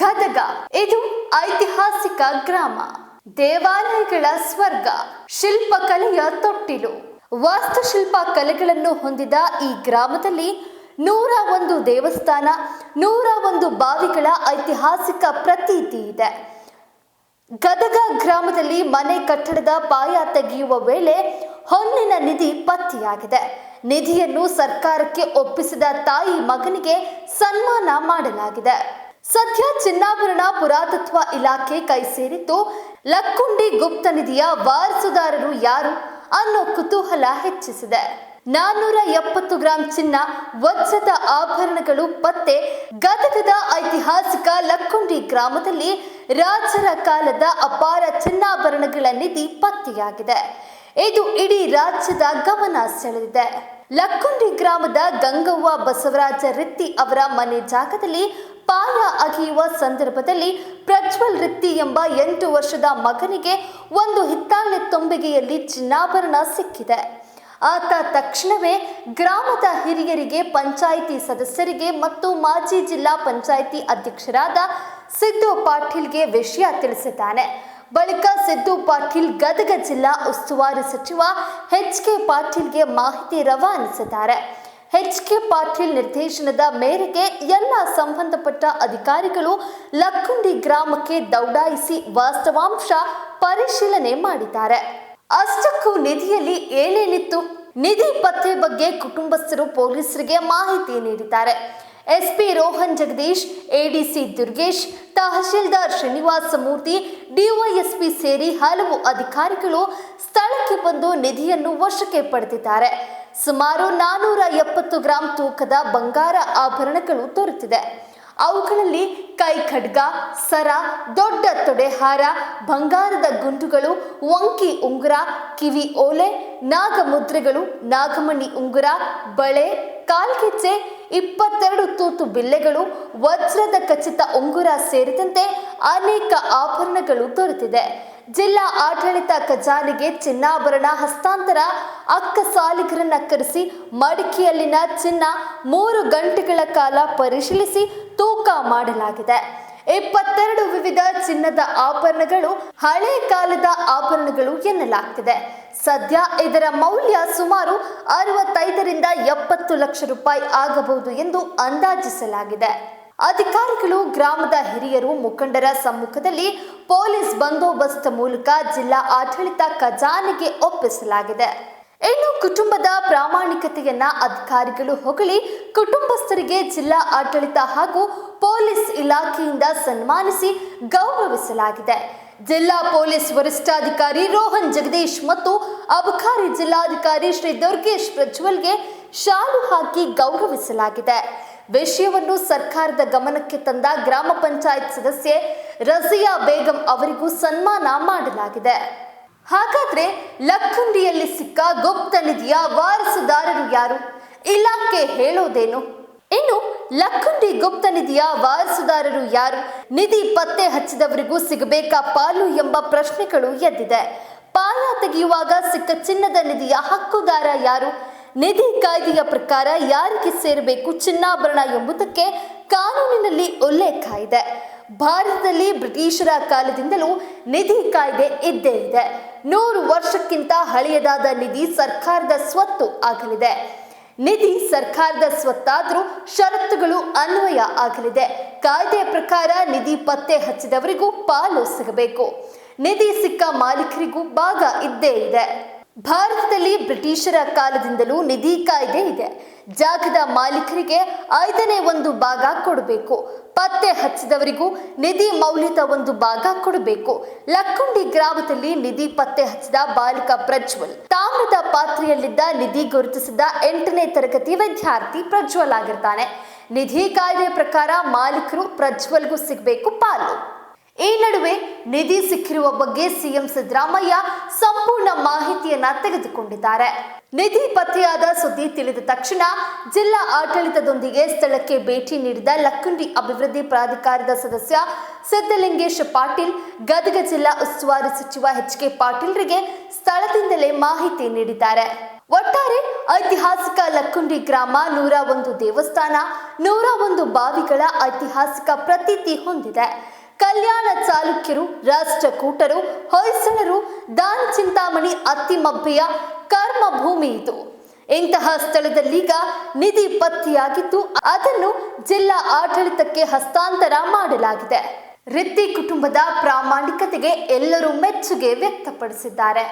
ಗದಗ ಇದು ಐತಿಹಾಸಿಕ ಗ್ರಾಮ. ದೇವಾಲಯಗಳ ಸ್ವರ್ಗ ಶಿಲ್ಪಕಲೆಯ ತೊಟ್ಟಿಲು. ವಾಸ್ತುಶಿಲ್ಪ ಕಲೆಗಳನ್ನು ಹೊಂದಿದ ಈ ಗ್ರಾಮದಲ್ಲಿ ನೂರ ಒಂದು ದೇವಸ್ಥಾನ, ನೂರ ಒಂದು ಬಾವಿಗಳ ಐತಿಹಾಸಿಕ ಪ್ರತೀತಿ ಇದೆ. ಗದಗ ಗ್ರಾಮದಲ್ಲಿ ಮನೆ ಕಟ್ಟಡದ ಪಾಯ ತೆಗೆಯುವ ವೇಳೆ ಹೊನ್ನಿನ ನಿಧಿ ಪತ್ತೆಯಾಗಿದೆ. ನಿಧಿಯನ್ನು ಸರ್ಕಾರಕ್ಕೆ ಒಪ್ಪಿಸಿದ ತಾಯಿ ಮಗನಿಗೆ ಸನ್ಮಾನ ಮಾಡಲಾಗಿದೆ. ಸದ್ಯ ಚಿನ್ನಾಭರಣ ಪುರಾತತ್ವ ಇಲಾಖೆ ಕೈ ಸೇರಿದ್ದು, ಲಕ್ಕುಂಡಿ ಗುಪ್ತ ನಿಧಿಯ ವಾರಸುದಾರರು ಯಾರು ಅನ್ನೋ ಕುತೂಹಲ ಹೆಚ್ಚಿಸಿದೆ. ನಾನ್ನೂರ ಎಪ್ಪತ್ತು ಗ್ರಾಂ ಚಿನ್ನ, ವಜ್ರದ ಆಭರಣಗಳು, ಪತ್ತೆ, ಗದಗದ ಐತಿಹಾಸಿಕ ಲಕ್ಕುಂಡಿ ಗ್ರಾಮದಲ್ಲಿ ರಾಜರ ಕಾಲದ ಅಪಾರ ಚಿನ್ನಾಭರಣಗಳ ನಿಧಿ ಪತ್ತೆಯಾಗಿದೆ. ಇದು ಇಡೀ ರಾಜ್ಯದ ಗಮನ ಸೆಳೆದಿದೆ. ಲಕ್ಕುಂಡಿ ಗ್ರಾಮದ ಗಂಗವ್ವ ಬಸವರಾಜ ರೆತ್ತಿ ಅವರ ಮನೆ ಜಾಗದಲ್ಲಿ ಪಾಯ ಅಗಿಯುವ ಸಂದರ್ಭದಲ್ಲಿ ಪ್ರಜ್ವಲ್ ರಿತ್ತಿ ಎಂಬ ಎಂಟು ವರ್ಷದ ಮಗನಿಗೆ ಒಂದು ಹಿತ್ತಾಳೆ ತೊಂಬಿಗೆಯಲ್ಲಿ ಚಿನ್ನಾಭರಣ ಸಿಕ್ಕಿದೆ. ಆತ ತಕ್ಷಣವೇ ಗ್ರಾಮದ ಹಿರಿಯರಿಗೆ, ಪಂಚಾಯಿತಿ ಸದಸ್ಯರಿಗೆ ಮತ್ತು ಮಾಜಿ ಜಿಲ್ಲಾ ಪಂಚಾಯಿತಿ ಅಧ್ಯಕ್ಷರಾದ ಸಿದ್ದು ಪಾಟೀಲ್ಗೆ ವಿಷಯ ತಿಳಿಸಿದ್ದಾನೆ. ಬಳಿಕ ಸಿದ್ದು ಪಾಟೀಲ್ ಗದಗ ಜಿಲ್ಲಾ ಉಸ್ತುವಾರಿ ಸಚಿವ ಎಚ್ ಕೆ ಪಾಟೀಲ್ಗೆ ಮಾಹಿತಿ ರವಾನಿಸಿದ್ದಾರೆ. ಎಚ್ ಕೆ ಪಾಟೀಲ್ ನಿರ್ದೇಶನದ ಮೇರೆಗೆ ಎಲ್ಲ ಸಂಬಂಧಪಟ್ಟ ಅಧಿಕಾರಿಗಳು ಲಕ್ಕುಂಡಿ ಗ್ರಾಮಕ್ಕೆ ದೌಡಾಯಿಸಿ ವಾಸ್ತವಾಂಶ ಪರಿಶೀಲನೆ ಮಾಡಿದ್ದಾರೆ. ಅಷ್ಟಕ್ಕೂ ನಿಧಿಯಲ್ಲಿ ಏನೇನಿತ್ತು ನಿಧಿ ಪತ್ತೆ ಬಗ್ಗೆ ಕುಟುಂಬಸ್ಥರು ಪೊಲೀಸರಿಗೆ ಮಾಹಿತಿ ನೀಡಿದ್ದಾರೆ. ಎಸ್ಪಿ ರೋಹನ್ ಜಗದೀಶ್, ಎಡಿಸಿ ದುರ್ಗೇಶ್, ತಹಶೀಲ್ದಾರ್ ಶ್ರೀನಿವಾಸ ಮೂರ್ತಿ, ಡಿವೈಎಸ್ಪಿ ಸೇರಿ ಹಲವು ಅಧಿಕಾರಿಗಳು ಸ್ಥಳಕ್ಕೆ ಬಂದು ನಿಧಿಯನ್ನು ವಶಕ್ಕೆ ಪಡೆದಿದ್ದಾರೆ. ಸುಮಾರು ನಾನೂರ ಎಪ್ಪತ್ತು ಗ್ರಾಂ ತೂಕದ ಬಂಗಾರ ಆಭರಣಗಳು ದೊರೆತಿದೆ. ಅವುಗಳಲ್ಲಿ ಕೈ ಖಡ್ಗ, ಸರ, ದೊಡ್ಡ ತೊಡೆಹಾರ, ಬಂಗಾರದ ಗುಂಡುಗಳು ವಂಕಿ ಉಂಗುರ, ಕಿವಿ ಓಲೆ, ನಾಗಮುದ್ರೆಗಳು, ನಾಗಮಣಿ ಉಂಗುರ, ಬಳೆ, ಕಾಲ್ಗೆಜ್ಜೆ ಇಪ್ಪತ್ತೆರಡು ತೂತು ಬಿಲ್ಲೆಗಳು, ವಜ್ರದ ಖಚಿತ ಉಂಗುರ ಸೇರಿದಂತೆ ಅನೇಕ ಆಭರಣಗಳು ದೊರೆತಿದೆ. ಜಿಲ್ಲಾ ಆಡಳಿತ ಖಜಾನೆಗೆ ಚಿನ್ನಾಭರಣ ಹಸ್ತಾಂತರ ಅಕ್ಕ ಸಾಲಿಗರನ್ನ ಕರೆಸಿ ಮಡಿಕೆಯಲ್ಲಿನ ಚಿನ್ನ ಮೂರು ಗಂಟೆಗಳ ಕಾಲ ಪರಿಶೀಲಿಸಿ ತೂಕ ಮಾಡಲಾಗಿದೆ. ಇಪ್ಪತ್ತೆರಡು ವಿವಿಧ ಚಿನ್ನದ ಆಭರಣಗಳು ಹಳೆ ಕಾಲದ ಆಭರಣಗಳು ಎನ್ನಲಾಗ್ತಿದೆ. ಸದ್ಯ ಇದರ ಮೌಲ್ಯ ಸುಮಾರು ಅರವತ್ತೈದರಿಂದ ಎಪ್ಪತ್ತು ಲಕ್ಷ ರೂಪಾಯಿ ಆಗಬಹುದು ಎಂದು ಅಂದಾಜಿಸಲಾಗಿದೆ. ಅಧಿಕಾರಿಗಳು ಗ್ರಾಮದ ಹಿರಿಯರು ಮುಖಂಡರ ಸಮ್ಮುಖದಲ್ಲಿ ಪೊಲೀಸ್ ಬಂದೋಬಸ್ತ್ ಮೂಲಕ ಜಿಲ್ಲಾ ಆಡಳಿತ ಖಜಾನೆಗೆ ಒಪ್ಪಿಸಲಾಗಿದೆ. ಇನ್ನು ಕುಟುಂಬದ ಪ್ರಾಮಾಣಿಕತೆಯನ್ನ ಅಧಿಕಾರಿಗಳು ಹೊಗಳಿ ಕುಟುಂಬಸ್ಥರಿಗೆ ಜಿಲ್ಲಾ ಆಡಳಿತ ಹಾಗೂ ಪೊಲೀಸ್ ಇಲಾಖೆಯಿಂದ ಸನ್ಮಾನಿಸಿ ಗೌರವಿಸಲಾಗಿದೆ. ಜಿಲ್ಲಾ ಪೊಲೀಸ್ ವರಿಷ್ಠಾಧಿಕಾರಿ ರೋಹನ್ ಜಗದೀಶ್ ಮತ್ತು ಅಬಕಾರಿ ಜಿಲ್ಲಾಧಿಕಾರಿ ಶ್ರೀ ದುರ್ಗೇಶ್ ಪ್ರಜ್ವಲ್ಗೆ ಶಾಲು ಹಾಕಿ ಗೌರವಿಸಲಾಗಿದೆ. ವಿಷಯವನ್ನು ಸರ್ಕಾರದ ಗಮನಕ್ಕೆ ತಂದ ಗ್ರಾಮ ಪಂಚಾಯತ್ ಸದಸ್ಯೆ ರಜಿಯಾ ಬೇಗಂ ಅವರಿಗೂ ಸನ್ಮಾನ ಮಾಡಲಾಗಿದೆ. ಹಾಗಾದ್ರೆ ಲಕ್ಕುಂಡಿಯಲ್ಲಿ ಸಿಕ್ಕ ಗುಪ್ತ ನಿಧಿಯ ವಾರಸುದಾರರು ಯಾರು? ಇಲಾಖೆ ಹೇಳೋದೇನು? ಲಕ್ಕುಂಡಿ ಗುಪ್ತ ನಿಧಿಯ ವಾರಸುದಾರರು ಯಾರು? ನಿಧಿ ಪತ್ತೆ ಹಚ್ಚಿದವರಿಗೂ ಸಿಗಬೇಕಾ ಪಾಲು ಎಂಬ ಪ್ರಶ್ನೆಗಳು ಎದ್ದಿದೆ. ಪಾಲ ತೆಗೆಯುವಾಗ ಸಿಕ್ಕ ಚಿನ್ನದ ನಿಧಿಯ ಹಕ್ಕುದಾರ ಯಾರು? ನಿಧಿ ಕಾಯ್ದೆಯ ಪ್ರಕಾರ ಯಾರಿಗೆ ಸೇರಬೇಕು ಚಿನ್ನಾಭರಣ ಎಂಬುದಕ್ಕೆ ಕಾನೂನಿನಲ್ಲಿ ಉಲ್ಲೇಖ ಇದೆ. ಭಾರತದಲ್ಲಿ ಬ್ರಿಟಿಷರ ಕಾಲದಿಂದಲೂ ನಿಧಿ ಕಾಯ್ದೆ ಇದ್ದೇ ಇದೆ. ನೂರು ವರ್ಷಕ್ಕಿಂತ ಹಳೆಯದಾದ ನಿಧಿ ಸರ್ಕಾರದ ಸ್ವತ್ತು ಆಗಲಿದೆ. ನಿಧಿ ಸರ್ಕಾರದ ಸ್ವತ್ತಾದರೂ ಷರತ್ತುಗಳು ಅನ್ವಯ ಆಗಲಿದೆ. ಕಾಯ್ದೆಯ ಪ್ರಕಾರ ನಿಧಿ ಪತ್ತೆ ಹಚ್ಚಿದವರಿಗೂ ಪಾಲು ಸಿಗಬೇಕು. ನಿಧಿ ಸಿಕ್ಕ ಮಾಲೀಕರಿಗೂ ಭಾಗ ಇದ್ದೇ ಇದೆ. ಭಾರತದಲ್ಲಿ ಬ್ರಿಟಿಷರ ಕಾಲದಿಂದಲೂ ನಿಧಿ ಕಾಯ್ದೆ ಇದೆ. ಜಾಗದ ಮಾಲೀಕರಿಗೆ ಐದನೇ ಒಂದು ಭಾಗ ಕೊಡಬೇಕು. ಪತ್ತೆ ಹಚ್ಚಿದವರಿಗೂ ನಿಧಿ ಮೌಲ್ಯದ ಒಂದು ಭಾಗ ಕೊಡಬೇಕು. ಲಕ್ಕುಂಡಿ ಗ್ರಾಮದಲ್ಲಿ ನಿಧಿ ಪತ್ತೆ ಹಚ್ಚಿದ ಬಾಲಕ ಪ್ರಜ್ವಲ್. ತಾಮ್ರದ ಪಾತ್ರೆಯಲ್ಲಿದ್ದ ನಿಧಿ ಗುರುತಿಸಿದ ಎಂಟನೇ ತರಗತಿ ವಿದ್ಯಾರ್ಥಿ ಪ್ರಜ್ವಲ್ ಆಗಿರ್ತಾನೆ. ನಿಧಿ ಕಾಯ್ದೆ ಪ್ರಕಾರ ಮಾಲೀಕರು ಪ್ರಜ್ವಲ್ಗೂ ಸಿಗಬೇಕು ಪಾಲು. ಈ ನಡುವೆ ನಿಧಿ ಸಿಕ್ಕಿರುವ ಬಗ್ಗೆ ಸಿಎಂ ಸಿದ್ದರಾಮಯ್ಯ ಸಂಪೂರ್ಣ ಮಾಹಿತಿಯನ್ನ ತೆಗೆದುಕೊಂಡಿದ್ದಾರೆ. ನಿಧಿ ಪತ್ತೆಯಾದ ಸುದ್ದಿ ತಿಳಿದ ತಕ್ಷಣ ಜಿಲ್ಲಾ ಆಡಳಿತದೊಂದಿಗೆ ಸ್ಥಳಕ್ಕೆ ಭೇಟಿ ನೀಡಿದ ಲಕ್ಕುಂಡಿ ಅಭಿವೃದ್ಧಿ ಪ್ರಾಧಿಕಾರದ ಸದಸ್ಯ ಸಿದ್ದಲಿಂಗೇಶ್ ಪಾಟೀಲ್, ಗದಗ ಜಿಲ್ಲಾ ಉಸ್ತುವಾರಿ ಸಚಿವ ಎಚ್ ಕೆ ಪಾಟೀಲ್ರಿಗೆ ಸ್ಥಳದಿಂದಲೇ ಮಾಹಿತಿ ನೀಡಿದ್ದಾರೆ. ಒಟ್ಟಾರೆ ಐತಿಹಾಸಿಕ ಲಕ್ಕುಂಡಿ ಗ್ರಾಮ ನೂರ ಒಂದು ದೇವಸ್ಥಾನ, ನೂರ ಒಂದು ಬಾವಿಗಳ ಐತಿಹಾಸಿಕ ಪ್ರತೀತಿ ಹೊಂದಿದೆ. ಕಲ್ಯಾಣ ಚಾಲುಕ್ಯರು, ರಾಷ್ಟ್ರಕೂಟರು, ಹೊಯ್ಸಳರು, ದಾನ್ ಚಿಂತಾಮಣಿ ಅತ್ತಿಮಬ್ಬೆಯ ಕರ್ಮ ಭೂಮಿ ಇದು. ಇಂತಹ ಸ್ಥಳದಲ್ಲೀಗ ನಿಧಿ ಪತ್ತೆಯಾಗಿದ್ದು ಅದನ್ನು ಜಿಲ್ಲಾ ಆಡಳಿತಕ್ಕೆ ಹಸ್ತಾಂತರ ಮಾಡಲಾಗಿದೆ. ರಿತ್ತಿ ಕುಟುಂಬದ ಪ್ರಾಮಾಣಿಕತೆಗೆ ಎಲ್ಲರೂ ಮೆಚ್ಚುಗೆ ವ್ಯಕ್ತಪಡಿಸಿದ್ದಾರೆ.